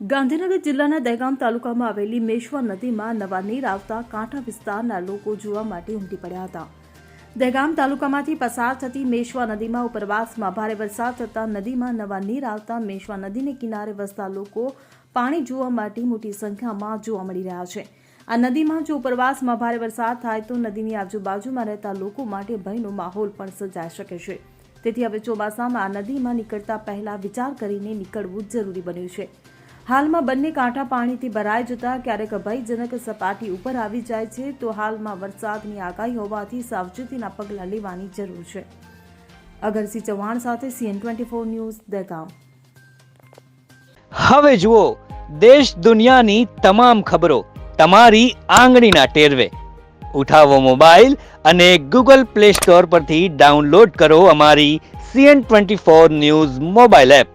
ગાંધીનગર જિલ્લાના દહેગામ તાલુકામાં આવેલી મેશ્વા નદીમાં નવા નીર આવતા કાંઠા વિસ્તારના લોકો જોવા માટે ઉમટી પડ્યા હતા. દહેગામ તાલુકામાંથી પસાર થતી મેશ્વા નદીમાં ઉપરવાસમાં ભારે વરસાદ થતાં નદીમાં નવા નીર આવતા મેશ્વા નદીને કિનારે વસતા લોકો પાણી જોવા માટે મોટી સંખ્યામાં જોવા મળી રહ્યા છે. આ નદીમાં જો ઉપરવાસમાં ભારે વરસાદ થાય તો નદીની આજુબાજુમાં રહેતા લોકો માટે ભયનો માહોલ પણ સર્જાઈ શકે છે. તેથી હવે ચોમાસામાં આ નદીમાં નીકળતા પહેલા વિચાર કરીને નીકળવું જરૂરી બન્યું છે. હાલમાં બંને કાંઠા પાણીથી ભરાઈ જતા ક્યારેક ભયજનક સપાટી ઉપર આવી જાય છે, તો હાલમાં વરસાદની આગાહી હોવાથી સાવચેતીના પગલાં લેવાની જરૂર છે. અગરસિંહ ચૌહાણ સાથે CN twenty four news, Dehgam. હવે જુઓ, દેશ દુનિયાની તમામ ખબરો તમારી આંગળીના ટેરવે. ઉઠાવો મોબાઈલ અને ગૂગલ પ્લે સ્ટોર પરથી ડાઉનલોડ કરો અમારી CN twenty four news mobile app.